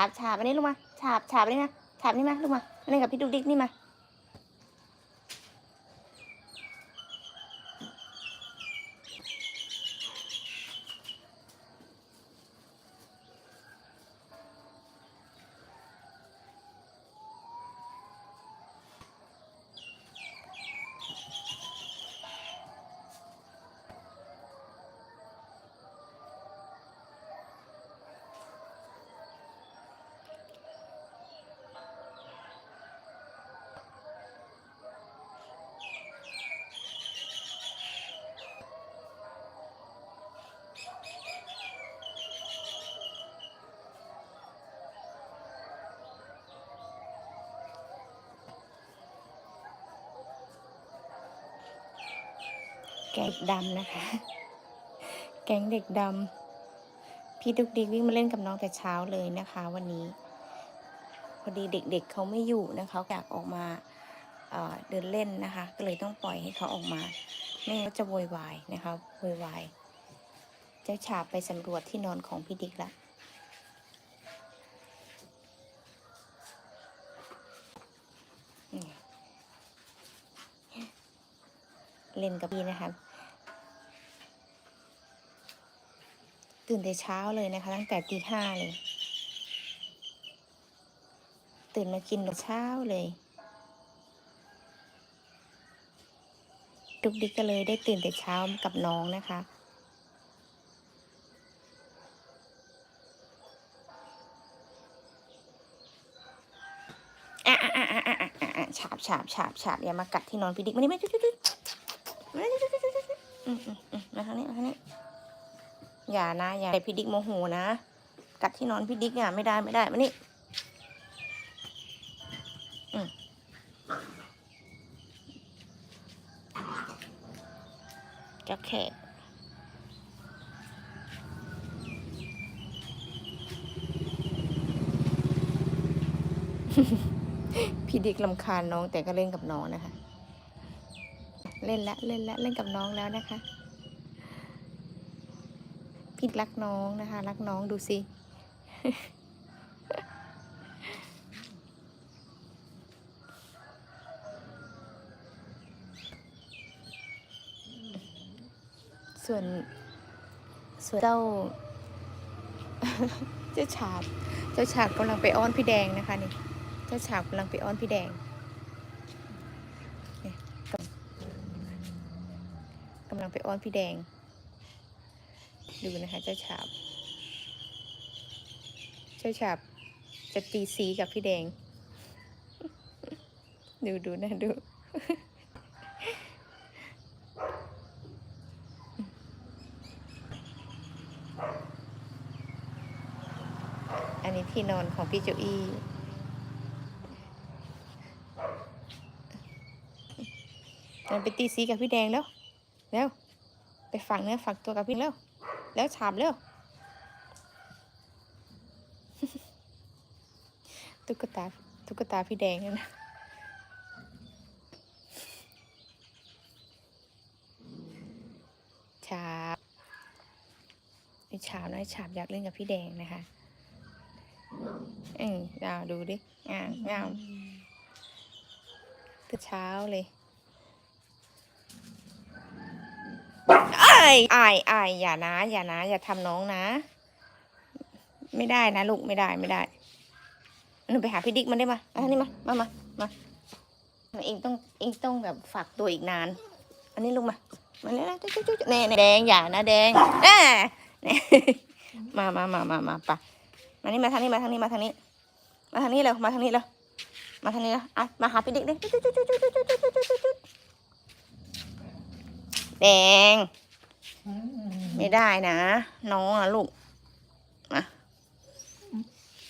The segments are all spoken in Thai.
าบฉาบอันนี้ลงมาฉาบฉาบอันนี้นะฉาบนี่มาลงมาเล่นกับพี่ดุกดิกนี่มา ก๊งเด็กดำนะคะ แก๊งเด็กดำพี่ดุกดิกวิ่งมาเล่นกับน้องแต่เช้าเลยนะคะ วันนี้ พอดีเด็กๆเเขาไม่อยู่นะคะอยากออกมาเเดินเล่นนะคะ ก็เลยต้องปล่อยให้เขาออกมาไม่งั้นก็จะโวยวายนะคะโวยวายเจ้าฉาบไปสำรวจที่นอนของพี่ดิกละเล่นกับพี่นะคะ ตื่นแต่เช้าเลยนะคะ ตั้งแต่ตีห้าเลย ตื่นมากินนมเช้าเลย ดุกดิกก็เลยได้ตื่นแต่เช้ากับน้องนะคะอะอะอะอะอะอะอะฉาบฉาบฉาบฉาบอย่ามากัดที่นอนพี่ดิกมานี่มาจุ๊ดจุ๊ดจุ๊ดมานี่จุ๊ดจุ๊ดจุ๊ดจุ๊ดอืมอืมอืมมาทางนี้มาทางนี้ อย่านะอย่าพี่ดิ๊กโมโหนะ กัดที่นอนพี่ดิ๊กอะไม่ได้ไม่ได้มานี่จ้าแขกพี่ดิ๊กลำคาญน้องแต่ก็เล่นกับน้องนะคะ เล่นละเล่นละเล่นกับน้องแล้วนะคะ พี่รักน้องนะคะ รักน้องดูสิ ส่วน ส่วนเจ้า เจ้าฉาบเจ้าฉาบกำลังไปอ้อนพี่แดงนะคะนี่ เจ้าฉาบกำลังไปอ้อนพี่แดงกำลังไปอ้อนพี่แดง ดูนะคะเจ้าฉาบ เจ้าฉาบจะตีสีกับพี่แดง ดูดูนะดู อันนี้ที่นอนของพี่โจอี้มันไปตีสีกับพี่แดงแล้ว แล้ว ไปฝังเนื้อฝักตัวกับพี่แล้ว แล้วฉาบแล้วตุ๊กตาตุ๊กตาพี่แดงนั่นนะฉาบไอ้ฉาบนะไอ้ฉาบอยากเล่นกับพี่แดงนะคะเออเอาดูดิงามงามตื่นเช้าเลย ไอ้ไอ้ไอ้ายอย่านะ อย่านะ อย่าทำน้องนะ ไม่ได้นะลูกไม่ได้ไม่ได้หนูไปหาพี่ดิ๊กมันได้มาอันนี้มา มามามาเองต้องเองต้องแบบฝากตัวอีกนาน อันนี้ลูกมา มาเลยนะจุ๊จุ๊จุ๊แน่แดงอย่านะแดงแน่มามามามามาไปมานี่มาทางนี้มาทางนี้มาทางนี้ มาทางนี้เร็วมาทางนี้เร็วมาทางนี้แล้วอะมาหาพี่เด็กดิแดง ไม่ได้นะ น้องอะลูกมา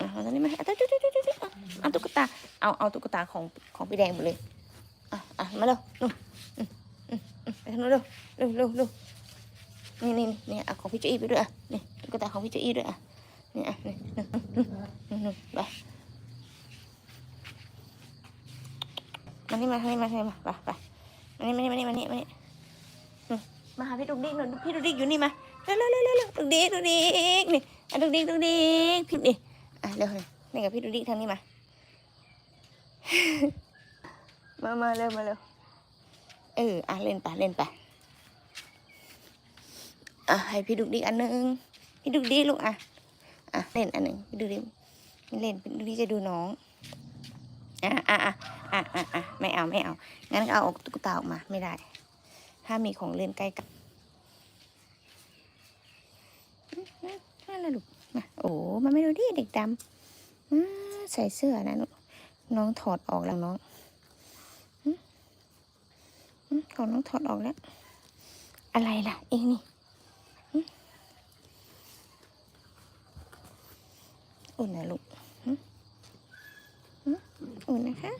อะมาทางนี้มาอะตุ๊กตุ๊กตุ๊กตุ๊กอะเอาตุ๊กตา เอาเอาตุ๊กตาของของพี่แดงไปเลยอะอะมาเร็วนู่นไปทางนู้นเร็วเร็วเร็วเร็วนี่นี่นี่เอาของพี่จุ้ยไปด้วยอะนี่ตุ๊กตาของพี่จุ้ยด้วยอะนี่อะนี่นี่นี่ไปมานี่มาทางนี้มาทางนี้มาไปไปมานี่มานี่มานี่มานี่มานี่ มาหาพี่ดุกดิ๊กหน่อยพี่ดุกดิ๊กอยู่นี่มาเร็วเร็วเร็วเร็วดุกดิ๊กดุกดิ๊กนี่อะดุกดิ๊กดุกดิ๊กพี่นี่อะเร็วเลยเล่กับพี่ดุกดิ๊กทางนี้มา มามาเร็วมาเร็วเอออะเล่นไปเล่นไปอะให้พี่ดุกดิ๊กอันหนึงพี่ดุกดิ๊กลูกอะอะเล่นอันหนึ่งพี่ดุกดิ๊กเล่นพี่ดุกดิ๊กจะดูน้องอะอะอะอะอะอะไม่เอาไม่เอางั้นก็เอาออกตุ๊กตาออกมาไม่ได้ ถ้ามีของเล่นใกล้กันนั่นแหละลูกมาโอ้มันไม่ดูดิเด็กดำอ่าใส่เสื้อนะลูกน้องถอดออกแล้วน้องของน้องถอดออกแล้ว อะไรล่ะ เองนี่อุ่นนะลูกอุ่นนะคะ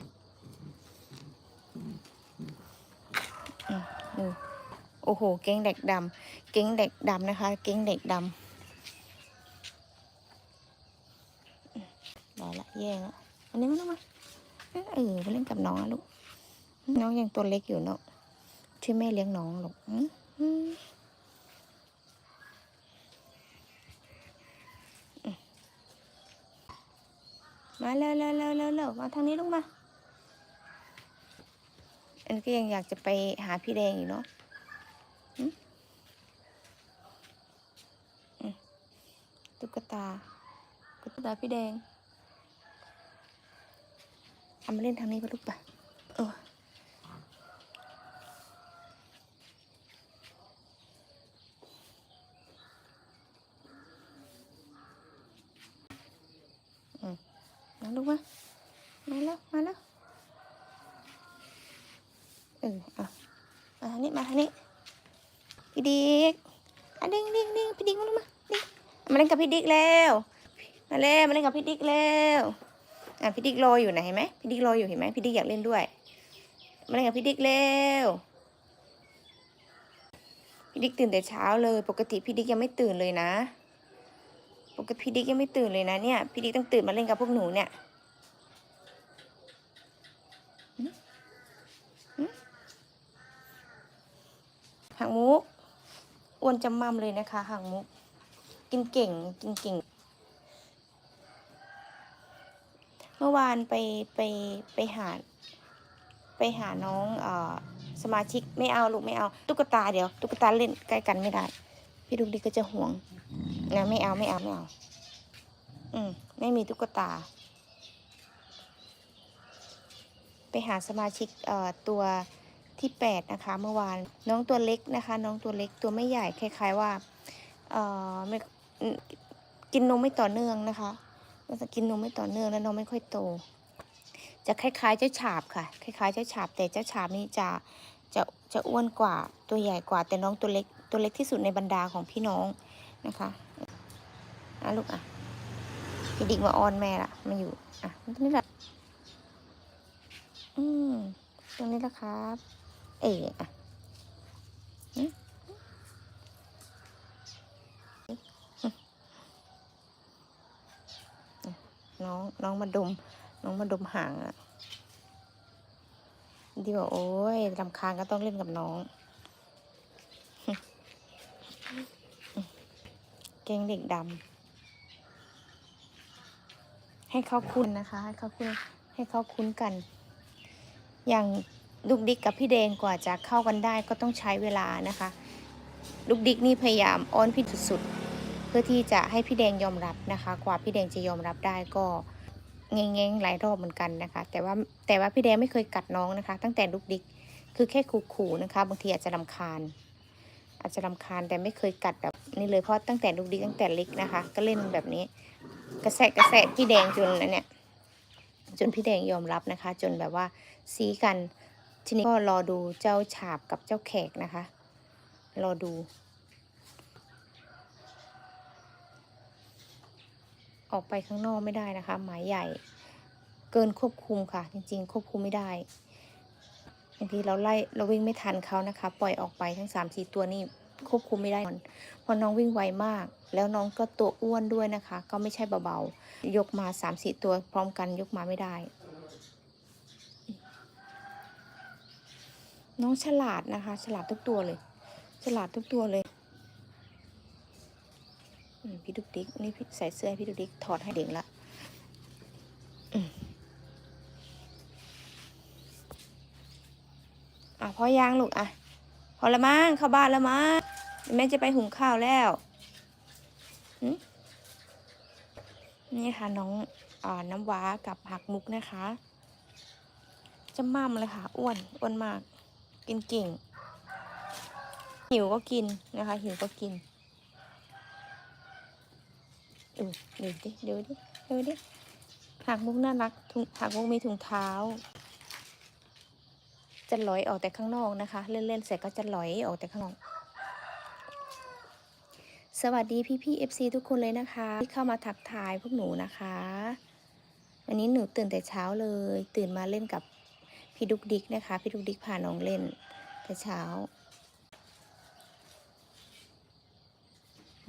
ดูโอ้โห เก้งเด็กดำเก้งเด็กดำนะคะ เก้งเด็กดำอืมได้ละแย่งละอันนี้มันต้องมาเออไปเล่นกับน้องลูก น้องยังตัวเล็กอยู่เนาะที่แม่เลี้ยงน้องหรอกมาเร็วเร็วเร็วเร็วเร็วมาทางนี้ลูกมา อันก็ยังอยากจะไปหาพี่แดงอยู่เนาะตุ๊กตาตุ๊กตาพี่แดงทำมาเล่นทางนี้ก็ลูกปะเออ มาลูกมามาแล้ว มาแล้ว เออเอามาทางนี้ มาทางนี้ พี่ดิกอะดิ้งดิ้งดิ้งพี่ดิกมาลูกมาดิ้งมาเล่นกับ พี่ดิ๊กแล้วมาเล่นมาเล่นกับพี่ดิ๊กแล้วอะพี่ดิ๊กรออยู่นะเห็นไหมพี่ดิ๊กรออยู่เห็นไหมพี่ดิ๊กอยากเล่นด้วยมาเล่นกับพี่ดิ๊กแล้วพี่ดิ๊กตื่นแต่เช้าเลย ปกติพี่ดิ๊กยังไม่ตื่นเลยนะ ปกติพี่ดิ๊กยังไม่ตื่นเลยนะเนี่ยพี่ดิ๊กต้องตื่นมาเล่นกับพวกหนูเนี่ยหึหึหางมุกอ้วนจำมั่มเลยนะคะหางมุก กินเก่ง กินเก่ง เมื่อวานไปไปไปหา ไปหาน้องเอ่อสมาชิกไม่เอาลูกไม่เอา ตุ๊กตาเดี๋ยว ตุ๊กตาเล่นใกล้กันไม่ได้ พี่ดุกดิกก็จะห่วงนะไม่เอาไม่เอาไม่เอา อืมไม่มีตุ๊กตา ไปหาสมาชิกเอ่อตัวที่แปดนะคะ เมื่อวานน้องตัวเล็กนะคะ น้องตัวเล็กตัวไม่ใหญ่คล้ายๆว่าเอ่อไม่ กินนมไม่ต่อเนื่องนะคะมันจะกินนมไม่ต่อเนื่องแล้วน้องไม่ค่อยโต จะคล้ายๆเจ้าฉาบค่ะ คล้ายๆเจ้าฉาบ แต่เจ้าฉาบนี่จะจะจะอ้วนกว่าตัวใหญ่กว่า แต่น้องตัวเล็กตัวเล็กที่สุดในบรรดาของพี่น้องนะคะอะลูกอะพี่ดิกมาออนแม่ละมาอยู่อะตรงนี้แหละอืมตรงนี้แหละครับ เอออะอืม น้องมาดม น้องมาดมหางอะดีบอกโอ้ยลำคาญก็ต้องเล่นกับน้อง เก่งเด็กดำ ให้เขาคุ้นนะคะ ให้เขาคุ้น ให้เขาคุ้นกัน อย่างลูกดิกกับพี่แดงกว่าจะเข้ากันได้ก็ต้องใช้เวลานะคะ ลูกดิกนี่พยายามอ้อนพี่สุดๆ เพื่อที่จะให้พี่แดงยอมรับนะคะ กว่าพี่แดงจะยอมรับได้ก็ เง้งๆหลายรอบเหมือนกันนะคะ แต่ว่าแต่ว่าพี่แดงไม่เคยกัดน้องนะคะ ตั้งแต่ลูกดิกคือแค่ขู่ๆนะคะ บางทีอาจจะรำคาญ อาจจะรำคาญแต่ไม่เคยกัดแบบนี้เลยเพราะตั้งแต่ลูกดิกตั้งแต่เล็กนะคะ ก็เล่นแบบนี้ กระแสกระแสพี่แดงจนอันเนี่ยจนพี่แดงยอมรับนะคะ จนแบบว่าซีกันทีนี้ก็รอดูเจ้าฉาบกับเจ้าแขกนะคะ รอดู ออกไปข้างนอกไม่ได้นะคะ หมายใหญ่เกินควบคุมค่ะ จริง ๆ ควบคุมไม่ได้บางทีเราไล่เราวิ่งไม่ทันเขานะคะ ปล่อยออกไปทั้งสามสี่ตัวนี่ควบคุมไม่ได้เพราะน้องวิ่งไวมาก แล้วน้องก็ตัวอ้วนด้วยนะคะ ก็ไม่ใช่เบาๆ ยกมาสามสี่ตัวพร้อมกันยกมาไม่ได้ น้องฉลาดนะคะ ฉลาดทุกตัวเลย ฉลาดทุกตัวเลย ดุกดิกนี่ใส่เสื้อให้พี่ดุกดิกถอดให้เด็กละอะพอยางลูกอะ พอละมั้งเข้าบ้านละมั้งแม่จะไปหุงข้าวแล้วนี่ค่ะน้องอน้ำว้ากับผักมุกนะคะ จะมั่มเลยค่ะ อ้วนอ้วนมาก กินเก่งหิวก็กินนะคะ หิวก็กิน ดูดูดิดูดิดูดิหักมุกน่ารักถุงหักมุกมีถุงเท้า จะลอยออกแต่ข้างนอกนะคะ เล่นๆเสร็จก็จะลอยออกแต่ข้างนอก สวัสดีพี่พี่เอฟซีทุกคนเลยนะคะ ที่เข้ามาทักทายพวกหนูนะคะ วันนี้หนูตื่นแต่เช้าเลย ตื่นมาเล่นกับพี่ดุกดิกนะคะ พี่ดุกดิกพาน้องเล่นแต่เช้า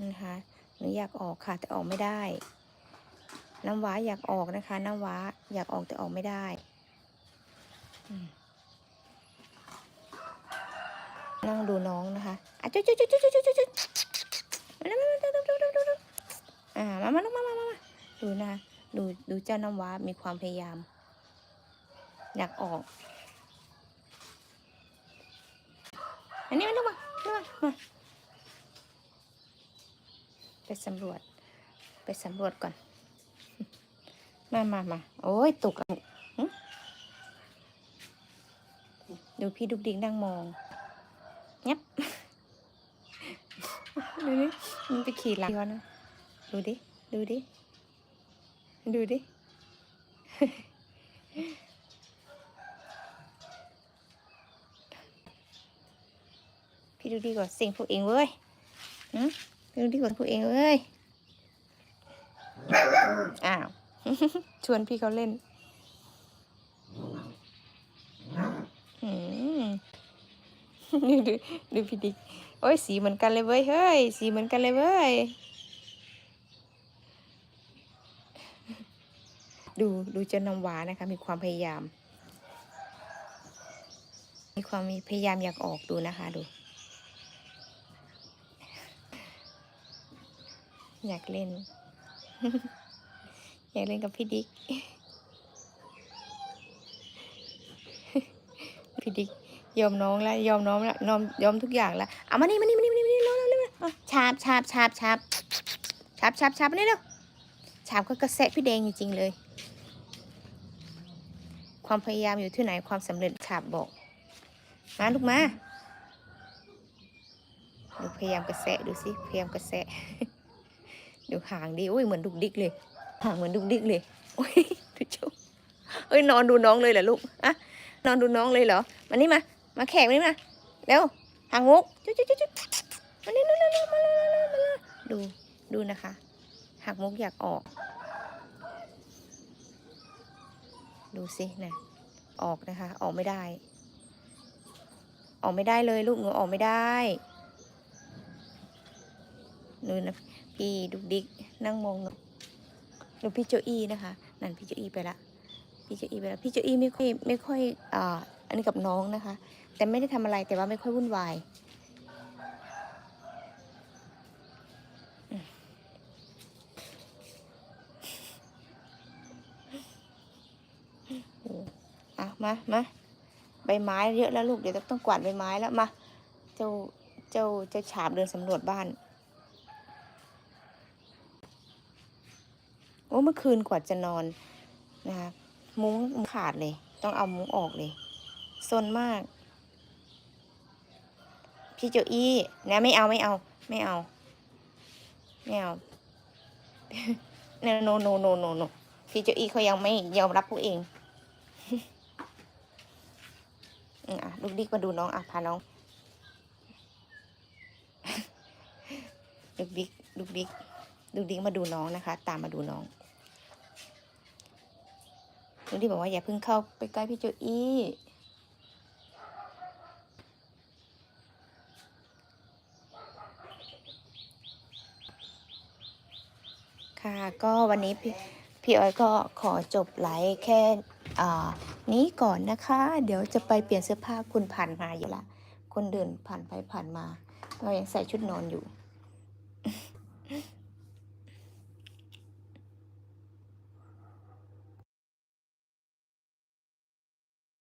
นะคะ หนูอยากออกค่ะ แต่ออกไม่ได้ น้ำว้าอยากออกนะคะ น้ำว้าอยากออกแต่ออกไม่ได้นั่งดูน้องนะคะอะจุ๊จุ๊จุ๊จุ๊จุ๊จุ๊จุ๊มาแล้วมาแล้วมาแล้วมามาแล้วอ่ามามาลงมามามามาดูนะดูดูเจ้าน้ำว้ามีความพยายาม อยากออกอันนี้มาลูกมาลูกมามา ไปสำรวจ ไปสำรวจก่อน มามามาโอ้ยตกแล้วดูพี่ดุกดิกนั่งมองเงียบดูดิมันไปขี่หลังนะดูดิ ดูดิ ดูดิ พี่ดูดีกว่าสิ่งพวกเองเว้ยหึพี่ ดูดีกว่าพวเองเว้ย อ้าว ชวนพี่เขาเล่นดูดูดูพี่ดิกโอ้ยสีเหมือนกันเลยเว้ย เฮ้ย สีเหมือนกันเลยเว้ย ดูดูเจ้าน้ำหวานนะคะ มีความพยายาม มีความมีพยายามอยากออกดูนะคะ ดู อยากเล่น อยากเล่นกับพี่ดิกพี่ดิกยอมน้องแล้วยอมน้องแล้วยอมยอมทุกอย่างแล้วเอามานี่มานี่มานี่มานี่มานี่เร็วเร็วเร็วเร็วเอาชาบชาบชาบชาบชาบชาบชาบมานี่เร็วชาบก็กระแสะพี่แดงจริงๆเลย ความพยายามอยู่ที่ไหนความสำเร็จฉาบบอกมาลูกมาดูพยายามกระแสะดูสิพยายามกระแสะดูหางดิโอ้ยเหมือนดุกดิกเลยหางเหมือนดุกดิกเลยโอ้ยดูเจ้าเอ้ยนอนดูน้องเลยเหรอลูกอะนอนดูน้องเลยเหรอมานี่มา มาแขกนี่มาเร็วหางมุกจุ๊จุ๊จุ๊จุ๊มานี่เร็วเร็วเร็วมาเร็วเร็วเร็วมาเร็วดูดูนะคะหางมุกอยากออก ดูสินะออกนะคะ ออกไม่ได้ ออกไม่ได้เลยลูกหนูออกไม่ได้นูนะ พี่ดุกดิกนั่งมองหนูดูพี่โจอี้นะคะ นั่นพี่โจอี้ไปละพี่โจอี้ไปละพี่โจอี้ไม่ค่อยไม่ค่อยอ่าอันนี้กับน้องนะคะ แต่ไม่ได้ทำอะไรแต่ว่าไม่ค่อยวุ่นวายอะมามาใบไม้เยอะแล้วลูกเดี๋ยวต้องกวาดใบไม้แล้วมาเจ้าเจ้าเจ้าฉาบเดินสำรวจบ้าน โอ้ เมื่อคืนกว่าจะนอนนะคะมุ้งขาดเลย ต้องเอามุ้งออกเลยซนมาก พี่โจอี้นะไม่เอาไม่เอา ไม่เอาไม่เอาโนโนโนโนโนพี่โจอี้เขายังไม่ยอมรับพวกเองอะลูกดิกมาดูน้องอะพาน้องลูกดิกลูกดิกลูกดิกมาดูน้องนะคะ ตามมาดูน้อง ลูกดิบอกว่าอย่าเพิ่งเข้าไปใกล้พี่โจอี้ค่ะก็วันนี้พี่พี่อ้อยก็ขอจบไลฟ์แค่นี้ก่อนนะคะ เดี๋ยวจะไปเปลี่ยนเสื้อผ้าคุณผ่านมาอยู่ละ คนเดินผ่านไปผ่านมา เรายังใส่ชุดนอนอยู่